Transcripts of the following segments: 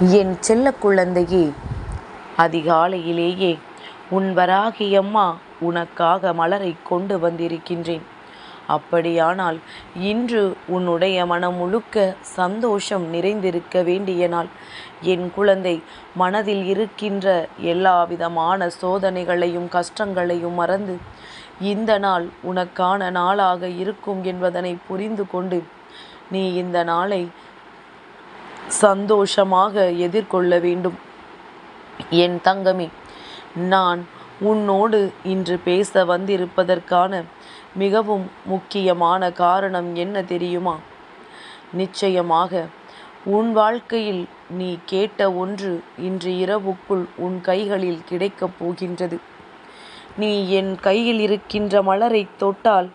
என் செல்ல குழந்தையே அதிகாலையிலேயே உன் வராகியம்மா உனக்காக மலரை கொண்டு வந்திருக்கின்றேன். அப்படியானால் இன்று உன்னுடைய மனம் முழுக்க சந்தோஷம் நிறைந்திருக்க வேண்டிய நாள். என் குழந்தை மனதில் இருக்கின்ற எல்லா விதமான சோதனைகளையும் கஷ்டங்களையும் மறந்து இந்த நாள் உனக்கான நாளாக இருக்கும் என்பதனை புரிந்து கொண்டு நீ இந்த நாளை சந்தோஷமாக எதிர்கொள்ள வேண்டும். என் தங்கமே நான் உன்னோடு இன்று பேச வந்திருப்பதற்கான மிகவும் முக்கியமான காரணம் என்ன தெரியுமா? நிச்சயமாக உன் வாழ்க்கையில் நீ கேட்ட ஒன்று இன்று இரவுக்குள் உன் கைகளில் கிடைக்கப் போகின்றது. நீ என் கையில் இருக்கின்ற மலரை தொட்டால்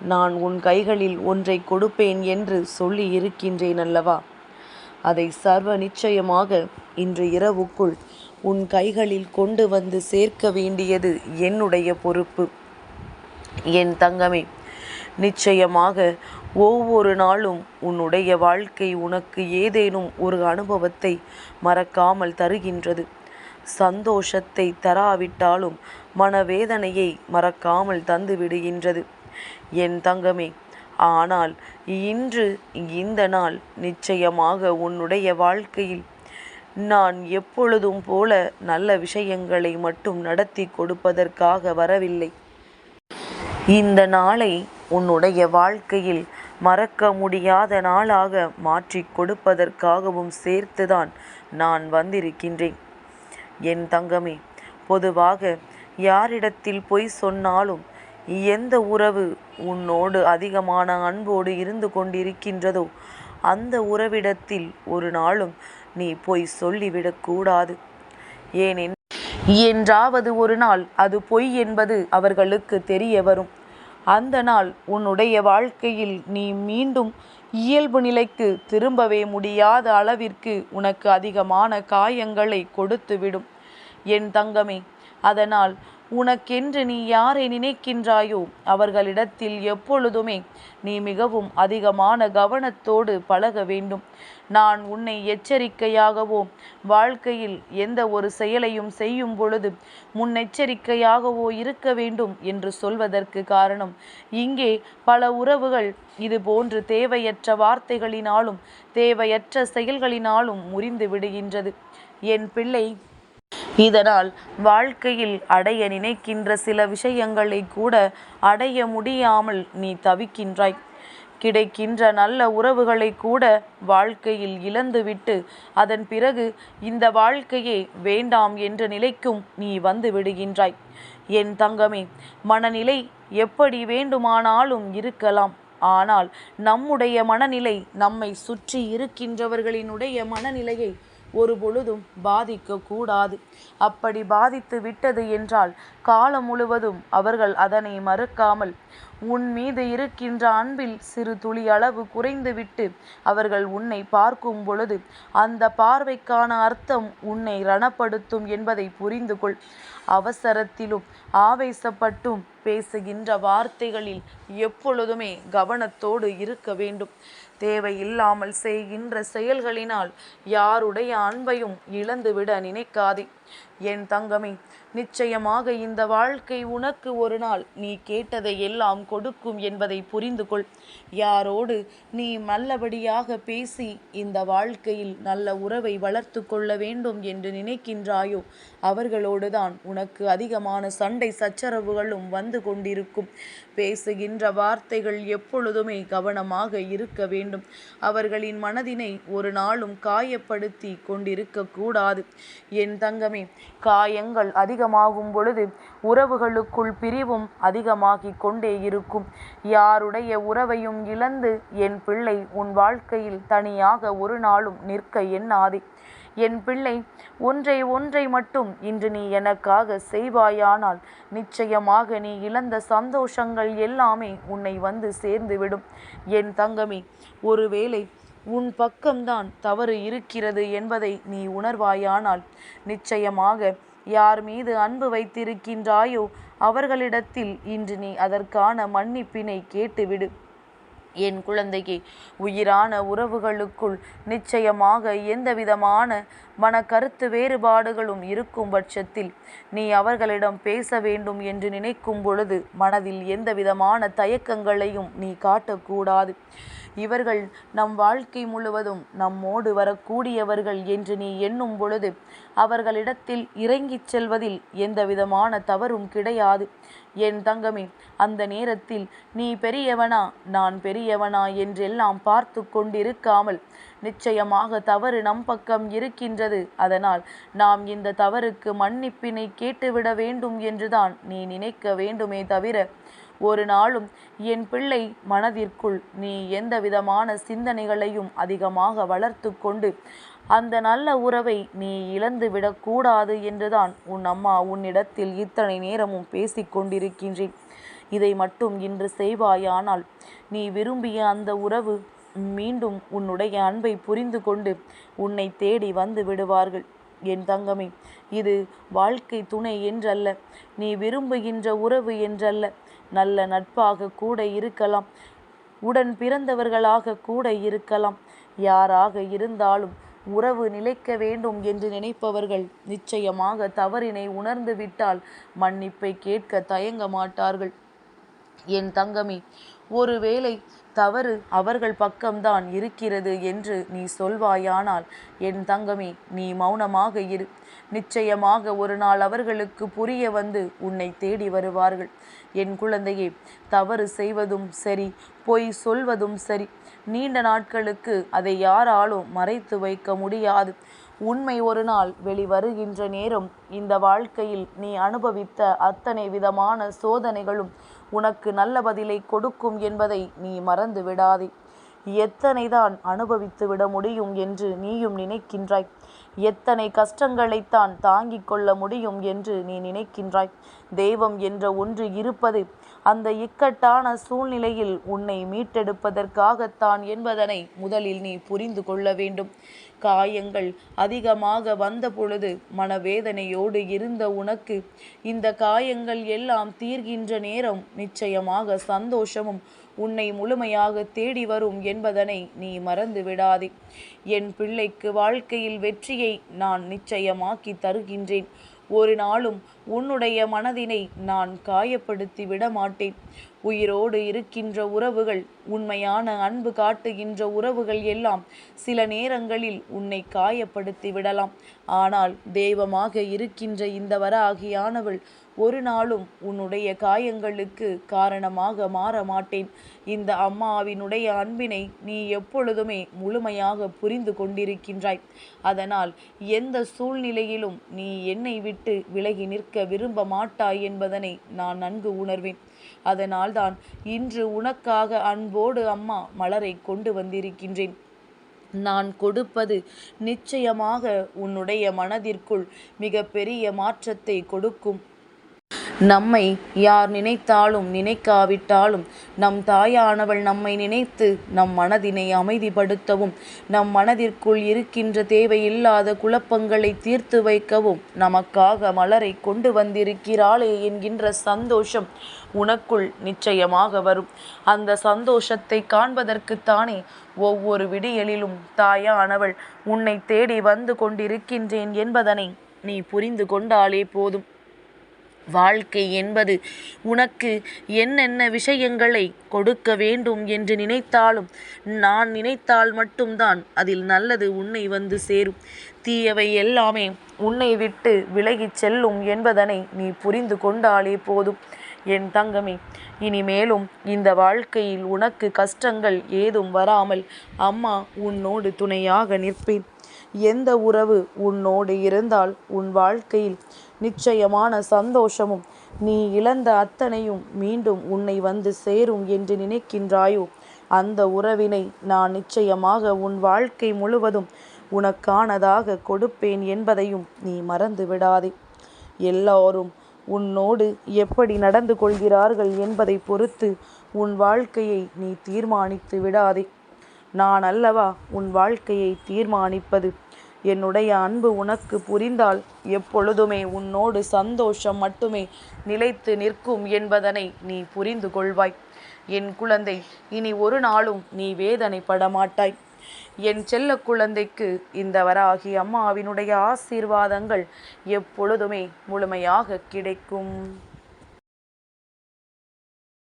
நான் உன் கைகளில் ஒன்றை கொடுப்பேன் என்று சொல்லி இருக்கின்றேன் அல்லவா? அதை சர்வ நிச்சயமாக இன்று இரவுக்குள் உன் கைகளில் கொண்டு வந்து சேர்க்க வேண்டியது என்னுடைய பொறுப்பு. என் தங்கமே நிச்சயமாக ஒவ்வொரு நாளும் உன்னுடைய வாழ்க்கை உனக்கு ஏதேனும் ஒரு அனுபவத்தை மறக்காமல் தருகின்றது. சந்தோஷத்தை தராவிட்டாலும் மனவேதனையை மறக்காமல் தந்து விடுகின்றது என் தங்கமே ஆனால் இன்று இந்த நாள் நிச்சயமாக உன்னுடைய வாழ்க்கையில். நான் எப்பொழுதும் போல நல்ல விஷயங்களை மட்டும் நடத்தி கொடுப்பதற்காக வரவில்லை. இந்த நாளை உன்னுடைய வாழ்க்கையில் மறக்க முடியாத நாளாக மாற்றி கொடுப்பதற்காகவும் சேர்த்துதான் நான் வந்திருக்கின்றேன். என் தங்கமே பொதுவாக யாரிடத்தில் பொய் சொன்னாலும் எந்த உறவு உன்னோடு அதிகமான அன்போடு இருந்து கொண்டிருக்கின்றதோ அந்த உறவிடத்தில் ஒரு நாளும் நீ பொய் சொல்லிவிடக்கூடாது ஏனென் என்றாவது ஒரு நாள் அது பொய் என்பது அவர்களுக்கு தெரிய வரும். அந்த நாள் உன்னுடைய வாழ்க்கையில் நீ மீண்டும் இயல்பு நிலைக்கு திரும்பவே முடியாத அளவிற்கு உனக்கு அதிகமான காயங்களை கொடுத்துவிடும். என் தங்கமே அதனால் உனக்கென்று நீ யாரை நினைக்கின்றாயோ அவர்களிடத்தில் எப்பொழுதுமே நீ மிகவும் அதிகமான கவனத்தோடு பழக வேண்டும். நான் உன்னை எச்சரிக்கையாகவோ வாழ்க்கையில் எந்த ஒரு செயலையும் செய்யும் பொழுது முன்னெச்சரிக்கையாகவோ இருக்க வேண்டும் என்று சொல்வதற்கு காரணம் இங்கே பல உறவுகள் இது போன்று தேவையற்ற வார்த்தைகளினாலும் தேவையற்ற செயல்களினாலும் முறிந்து விடுகின்றது. என் பிள்ளை இதனால் வாழ்க்கையில் அடைய நினைக்கின்ற சில விஷயங்களை கூட அடைய முடியாமல் நீ தவிக்கின்றாய். கிடைக்கின்ற நல்ல உறவுகளை கூட வாழ்க்கையில் இழந்துவிட்டு அதன் பிறகு இந்த வாழ்க்கையே வேண்டாம் என்ற நிலைக்கும் நீ வந்து விடுகின்றாய். என் தங்கமே மனநிலை எப்படி வேண்டுமானாலும் இருக்கலாம். ஆனால் நம்முடைய மனநிலை நம்மை சுற்றி இருக்கின்றவர்களினுடைய மனநிலையை ஒரு பொழுதும் பாதிக்கக்கூடாது அப்படி பாதித்து விட்டது என்றால் காலம் முழுவதும் அவர்கள் அதனை மறுக்காமல் உன் மீது இருக்கின்ற அன்பில் சிறு துளி அளவு குறைந்துவிட்டு அவர்கள் உன்னை பார்க்கும் பொழுது அந்த பார்வைக்கான அர்த்தம் உன்னை ரணப்படுத்தும் என்பதை புரிந்து கொள். அவசரத்திலும் ஆவேசப்பட்டும் பேசுகின்ற வார்த்தைகளில் எப்பொழுதுமே கவனத்தோடு இருக்க வேண்டும். தேவையில்லாமல் செய்கின்ற செயல்களினால் யாருடைய அன்பையும் இழந்துவிட நினைக்காதே. என் தங்கமே நிச்சயமாக இந்த வாழ்க்கை உனக்கு ஒரு நாள் நீ கேட்டதை எல்லாம் கொடுக்கும் என்பதை புரிந்து கொள். யாரோடு நீ நல்லபடியாக பேசி இந்த வாழ்க்கையில் நல்ல உறவை வளர்த்து கொள்ள வேண்டும் என்று நினைக்கின்றாயோ அவர்களோடுதான் உனக்கு அதிகமான சண்டை சச்சரவுகளும் வந்து கொண்டிருக்கும். பேசுகின்ற வார்த்தைகள் எப்பொழுதுமே கவனமாக இருக்க வேண்டும். அவர்களின் மனதினை ஒரு நாளும் காயப்படுத்தி கொண்டிருக்க கூடாது. என் தங்கமே காயங்கள் அதிகமாகும் பொழுது உறவுகளுக்குள் பிரிவும் அதிகமாகிக் கொண்டே இருக்கும். யாருடைய உறவையும் இழந்து என் பிள்ளை உன் வாழ்க்கையில் தனியாக ஒரு நாளும் நிற்க எண்ணாதே. என் பிள்ளை ஒன்றை ஒன்றை மட்டும் இன்று நீ எனக்காக செய்வாயானால் நிச்சயமாக நீ இழந்த சந்தோஷங்கள் எல்லாமே உன்னை வந்து சேர்ந்துவிடும். என் தங்கமே ஒருவேளை உன் பக்கம்தான் தவறு இருக்கிறது என்பதை நீ உணர்வாயானால் நிச்சயமாக யார் மீது அன்பு வைத்திருக்கின்றாயோ அவர்களிடத்தில் இன்று நீ அதற்கான மன்னிப்பினை கேட்டுவிடு. என் குழந்தையே உயிரான உறவுகளுக்குள் நிச்சயமாக எந்தவிதமான மன கருத்து வேறுபாடுகளும் இருக்கும் பட்சத்தில் நீ அவர்களிடம் பேச வேண்டும் என்று நினைக்கும் பொழுது மனதில் எந்தவிதமான தயக்கங்களையும் நீ காட்டக்கூடாது. இவர்கள் நம் வாழ்க்கை முழுவதும் நம்மோடு வரக்கூடியவர்கள் என்று நீ எண்ணும் பொழுது அவர்களிடத்தில் இறங்கிச் செல்வதில் எந்தவிதமான தவறும் கிடையாது. என் தங்கமே அந்த நேரத்தில் நீ பெரியவனா? நான் பெரியவனா? என்றெல்லாம் பார்த்து கொண்டிருக்காமல் நிச்சயமாக தவறு நம் பக்கம் இருக்கின்றது. அதனால் நாம் இந்த தவறுக்கு மன்னிப்பினை கேட்டுவிட வேண்டும் என்றுதான் நீ நினைக்க வேண்டுமே தவிர ஒரு நாளும் என் பிள்ளை மனதிற்குள் நீ எந்த விதமான சிந்தனைகளையும் அதிகமாக வளர்த்து கொண்டு அந்த நல்ல உறவை நீ இழந்து விடக்கூடாது என்றுதான் உன் அம்மா உன்னிடத்தில் இத்தனை நேரமும் பேசிக் கொண்டிருக்கின்றேன். இதை மட்டும் இன்று செய்வாயானால் நீ விரும்பிய அந்த உறவு மீண்டும் உன்னுடைய அன்பை புரிந்து கொண்டு உன்னை தேடி வந்து விடுவார்கள். என் தங்கமே இது வாழ்க்கை துணை என்றல்ல. நீ விரும்புகின்ற உறவு என்றல்ல. நல்ல நட்பாக கூட இருக்கலாம். உடன் பிறந்தவர்களாக கூட இருக்கலாம். யாராக இருந்தாலும் உறவு நிலைக்க வேண்டும் என்று நினைப்பவர்கள் நிச்சயமாக தவறினை உணர்ந்து விட்டால் மன்னிப்பை கேட்க தயங்க மாட்டார்கள். என் தங்கமி ஒருவேளை தவறு அவர்கள் பக்கம்தான் இருக்கிறது என்று நீ சொல்வாயானால் என் தங்கமே நீ மௌனமாக இரு. நிச்சயமாக ஒரு நாள் அவர்களுக்கு புரிய வந்து உன்னை தேடி வருவார்கள். என் குழந்தையே தவறு செய்வதும் சரி பொய் சொல்வதும் சரி. நீண்ட நாட்களுக்கு அதை யாராலும் மறைத்து வைக்க முடியாது. உண்மை ஒரு நாள் வெளிவருகின்ற நேரம் இந்த வாழ்க்கையில் நீ அனுபவித்த அத்தனை விதமான சோதனைகளும் உனக்கு நல்ல பதிலை கொடுக்கும் என்பதை நீ மறந்து விடாதே. எத்தனைதான் அனுபவித்து விட முடியும் என்று நீயும் நினைக்கின்றாய்? எத்தனை கஷ்டங்களைத்தான் தாங்கிக் கொள்ள முடியும் என்று நீ நினைக்கின்றாய்? தெய்வம் என்ற ஒன்று இருப்பது அந்த இக்கட்டான சூழ்நிலையில் உன்னை மீட்டெடுப்பதற்காகத்தான் என்பதனை முதலில் நீ புரிந்து கொள்ள வேண்டும். காயங்கள் அதிகமாக வந்த பொழுது மனவேதனையோடு இருந்த உனக்கு இந்த காயங்கள் எல்லாம் தீர்கின்ற நேரம் நிச்சயமாக சந்தோஷமும் உன்னை முழுமையாக தேடி வரும் என்பதனை நீ மறந்து விடாதே என் பிள்ளைக்கு வாழ்க்கையில் வெற்றியை நான் நிச்சயமாக்கி தருகின்றேன். ஒரு நாளும் உன்னுடைய மனதினை நான் காயப்படுத்தி விட மாட்டேன். உயிரோடு இருக்கின்ற உறவுகள் உண்மையான அன்பு காட்டுகின்ற உறவுகள் எல்லாம் சில நேரங்களில் உன்னை காயப்படுத்தி விடலாம். ஆனால் தெய்வமாக இருக்கின்ற இந்த வராகியானவள் ஒரு நாளும் உன்னுடைய காயங்களுக்கு காரணமாக மாற மாட்டேன். இந்த அம்மாவினுடைய அன்பினை நீ எப்பொழுதுமே முழுமையாக புரிந்து கொண்டிருக்கின்றாய். அதனால் எந்த சூழ்நிலையிலும் நீ என்னை விட்டு விலகி நிற்க விரும்ப மாட்டாய் என்பதனை நான் நன்கு உணர்வேன். அதனால்தான் இன்று உனக்காக அன்போடு அம்மா மலரை கொண்டு வந்திருக்கின்றேன். நான் கொடுப்பது நிச்சயமாக உன்னுடைய மனதிற்குள் மிக பெரிய மாற்றத்தை கொடுக்கும். நம்மை யார் நினைத்தாலும் நினைக்காவிட்டாலும் நம் தாயானவள் நம்மை நினைத்து நம் மனதினை அமைதிப்படுத்தவும் நம் மனதிற்குள் இருக்கின்ற தேவையில்லாத குழப்பங்களை தீர்த்து வைக்கவும் நமக்காக மலரை கொண்டு வந்திருக்கிறாளே என்கின்ற சந்தோஷம் உனக்குள் நிச்சயமாக வரும். அந்த சந்தோஷத்தை காண்பதற்குத்தானே ஒவ்வொரு விடியலிலும் தாயானவள் உன்னை தேடி வந்து கொண்டிருக்கின்றேன் என்பதனை நீ புரிந்து கொண்டாலே போதும். வாழ்க்கை என்பது உனக்கு என்னென்ன விஷயங்களை கொடுக்க வேண்டும் என்று நினைத்தாலும் நான் நினைத்தால் மட்டும்தான் அதில் நல்லது உன்னை வந்து சேரும். தீயவை எல்லாமே உன்னை விட்டு விலகிச் செல்லும் என்பதனை நீ புரிந்து கொண்டாலே போதும். என் தங்கமே இனிமேலும் இந்த வாழ்க்கையில் உனக்கு கஷ்டங்கள் ஏதும் வராமல் அம்மா உன்னோடு துணையாக நிற்பேன். எந்த உறவு உன்னோடு இருந்தால் உன் வாழ்க்கையில் நிச்சயமான சந்தோஷமும். நீ இழந்த அத்தனையும் மீண்டும் உன்னை வந்து சேரும் என்று நினைக்கின்றாயோ? அந்த உறவினை நான் நிச்சயமாக உன் வாழ்க்கை முழுவதும் உனக்கானதாக கொடுப்பேன் என்பதையும் நீ மறந்து விடாதே. எல்லோரும் உன்னோடு எப்படி நடந்து கொள்கிறார்கள் என்பதை பொறுத்து உன் வாழ்க்கையை நீ தீர்மானித்து விடாதே. நான் அல்லவா உன் வாழ்க்கையை தீர்மானிப்பது? என்னுடைய அன்பு உனக்கு புரிந்தால் எப்பொழுதுமே உன்னோடு சந்தோஷம் மட்டுமே நிலைத்து நிற்கும் என்பதனை நீ புரிந்து கொள்வாய். என் குழந்தை இனி ஒரு நாளும் நீ வேதனைப்பட மாட்டாய். என் செல்ல குழந்தைக்கு இந்த வராகி அம்மாவினுடைய ஆசீர்வாதங்கள் எப்பொழுதுமே முழுமையாக கிடைக்கும்.